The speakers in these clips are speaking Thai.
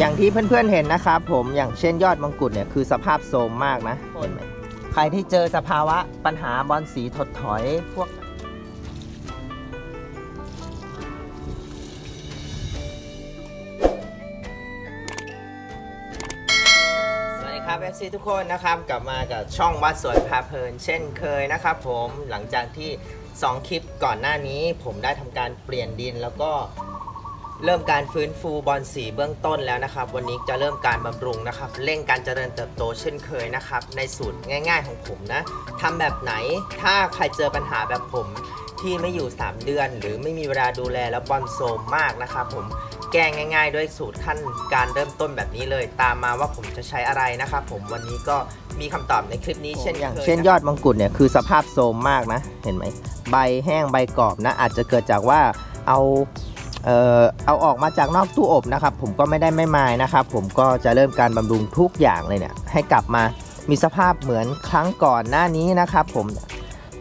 อย่างที่เพื่อนๆเห็นนะครับผมอย่างเช่นยอดมังกรเนี่ยคือสภาพโทรมมากนะเห็นไหมใครที่เจอสภาวะปัญหาบอลสีถดถอยพวกสวัสดีครับ FC ทุกคนนะครับกลับมากับช่องวัดสวยพาเพลิน เช่นเคยนะครับผมหลังจากที่ 2 คลิปก่อนหน้านี้ ผมได้ทำการเปลี่ยนดินแล้วก็ เริ่มการฟื้นฟูบอลสีเบื้องต้นแล้วนะครับ วันนี้จะเริ่มการบำรุงนะครับ เร่งการเจริญเติบโตเช่นเคยนะครับ ในสูตรง่าย ๆ ของผมนะทำแบบไหนถ้าใครเจอปัญหาแบบผมที่ไม่อยู่ 3 เดือน หรือไม่มีเวลาดูแลแล้วบอลโซมมากนะครับผมแก้ง่าย ๆ ด้วยสูตรขั้นการเริ่มต้นแบบนี้เลย ตามมาว่าผมจะใช้อะไรนะครับผมวันนี้ก็มีคำตอบในคลิปนี้เช่นอย่าง เช่นยอดมังกรเนี่ยคือสภาพโทรมมากนะ เห็นไหม ใบแห้งใบกรอบนะ อาจจะเกิดจากว่าเอา เอ่อเอาออกมาจากนอกตู้อบนะครับ ผมก็ไม่ได้ไม่มายนะครับ ผมก็จะเริ่มการบำรุงทุกอย่างเลยเนี่ยให้กลับมามีสภาพเหมือนครั้งก่อนหน้านี้นะครับ ผม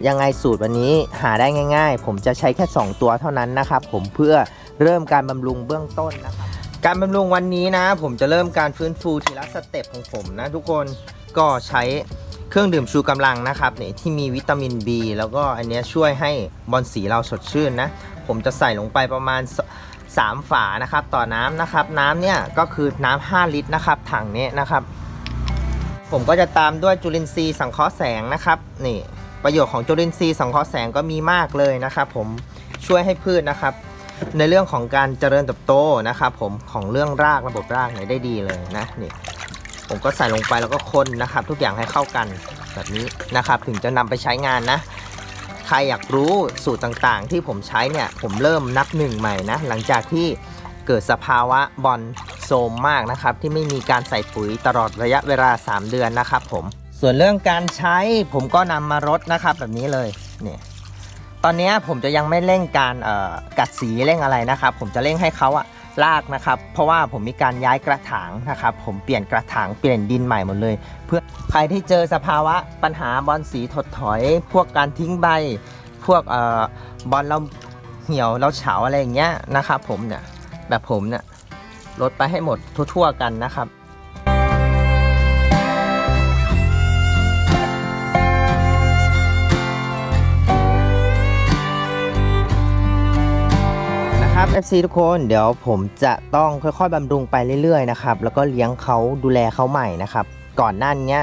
ยังไงสูตรวันนี้หาได้ง่าย ๆ ผมจะใช้แค่ 2 ตัวเท่านั้นนะครับ ผมเพื่อเริ่มการบำรุงเบื้องต้นนะครับ การบำรุงวันนี้นะ ผมจะเริ่มการฟื้นฟูทีละสเต็ปของผมนะทุกคนก็ใช้ เครื่องดื่มชูกำลังนะครับเนี่ยที่มีวิตามิน B แล้วก็อันนี้ช่วยให้บอลสีเราสดชื่นนะ ผมจะใส่ลงไปประมาณส3ฝานะครับ ต่อน้ำนะครับ น้ำเนี่ยก็คือน้ำ5ลิตรนะครับ ถังนี้นะครับ ผมก็จะตามด้วยจุลินทรีย์สังเคราะห์แสงนะครับนี่ประโยชน์ของจุลินทรีย์สังเคราะห์แสงก็มีมากเลยนะครับผมช่วยให้พืชนะครับ ในเรื่องของการเจริญเติบโตนะครับผมของเรื่องรากระบบรากเนี่ยได้ดีเลยนะนี่ ผมก็ใส่ลงไปแล้วก็คนนะครับ ทุกอย่างให้เข้ากันแบบนี้นะครับ ถึงจะนำไปใช้งานนะใครอยากรู้สูตรต่างๆ ที่ผมใช้เนี่ยผมเริ่มนับหนึ่งใหม่นะหลังจากที่เกิดสภาวะบอลโซมมากนะครับ ที่ไม่มีการใส่ปุ๋ยตลอดระยะเวลา 3 เดือนนะครับผมส่วนเรื่องการใช้ผมก็นำมารดนะครับแบบนี้เลยเนี่ยตอนนี้ผมจะยังไม่เร่งการเอ่อกัดสีเร่งอะไรนะครับ ผมจะเร่งให้เขาอะ ลากนะครับ เพราะว่าผมมีการย้ายกระถางนะครับ ผมเปลี่ยนกระถางเปลี่ยนดินใหม่หมดเลย เพื่อใครที่เจอสภาวะปัญหาบอลสีถดถอย พวกการทิ้งใบ พวกเอ่อบอลเราเหี่ยวเราเฉาอะไรอย่างเงี้ยนะครับ ผมเนี่ยแบบผมเนี่ยลดไปให้หมดทั่วๆกันนะครับ ครับ FC ทุกคนเดี๋ยวผมจะต้องค่อยๆบำรุงไปเรื่อยๆนะครับแล้วก็เลี้ยงเขาดูแลเขาใหม่นะครับ ก่อนหน้านี้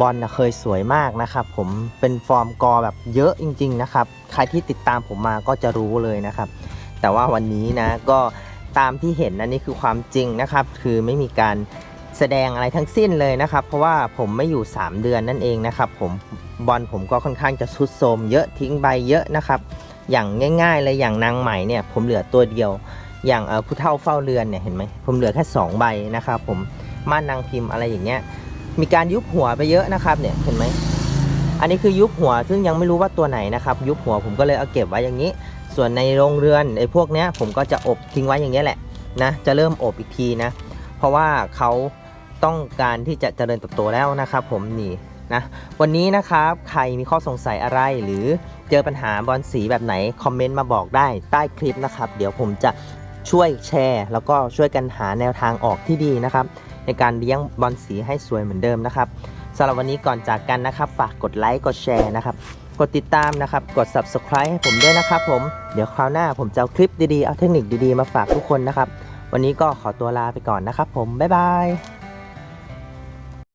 บอลนะเคยสวยมากนะครับ ผมเป็นฟอร์มกอแบบเยอะจริง ๆ นะครับ ใครที่ติดตามผมมาก็จะรู้เลยนะครับ แต่ว่าวันนี้นะก็ตามที่เห็นนะนี่คือความจริงนะครับ คือไม่มีการแสดงอะไรทั้งสิ้นเลยนะครับ เพราะว่าผมไม่อยู่ 3 เดือนนั่นเองนะครับ ผมบอลผมก็ค่อนข้างจะทรุดโทรมเยอะทิ้งใบเยอะนะครับ อย่างง่ายๆเลยอย่างนางไหมเนี่ยผมเหลือตัวเดียว อย่างผู้เฒ่าเฝ้าเรือนเนี่ยเห็นไหมผมเหลือแค่ 2 ใบนะครับผมม่านนางพิมพ์อะไรอย่างเงี้ยมีการยุบหัวไปเยอะนะครับเนี่ยเห็นไหมอันนี้คือยุบหัวซึ่งยังไม่รู้ว่าตัวไหนนะครับยุบหัวผมก็เลยเอาเก็บไว้อย่างนี้ ส่วนในโรงเรือนไอ้พวกเนี้ยผมก็จะอบทิ้งไว้อย่างเงี้ยแหละนะจะเริ่มอบอีกทีนะ เพราะว่าเขาต้องการที่จะเจริญเติบโตแล้วนะครับผมนี่ นะวันนี้นะครับใครมีข้อสงสัยอะไรหรือเจอปัญหาบอลสีแบบไหน คอมเมนต์มาบอกได้ใต้คลิปนะครับ เดี๋ยวผมจะช่วยแชร์ แล้วก็ช่วยกันหาแนวทางออกที่ดีนะครับ ในการเลี้ยงบอลสีให้สวยเหมือนเดิมนะครับสำหรับวันนี้ก่อนจากกันนะครับ ฝากกดไลค์กดแชร์นะครับ กดติดตามนะครับ กด subscribe ให้ผมด้วยนะครับผมเดี๋ยวคราวหน้าผมจะเอาคลิปดีๆ เอาเทคนิคดีๆ มาฝากทุกคนนะครับ วันนี้ก็ขอตัวลาไปก่อนนะครับ ผมบ๊ายบาย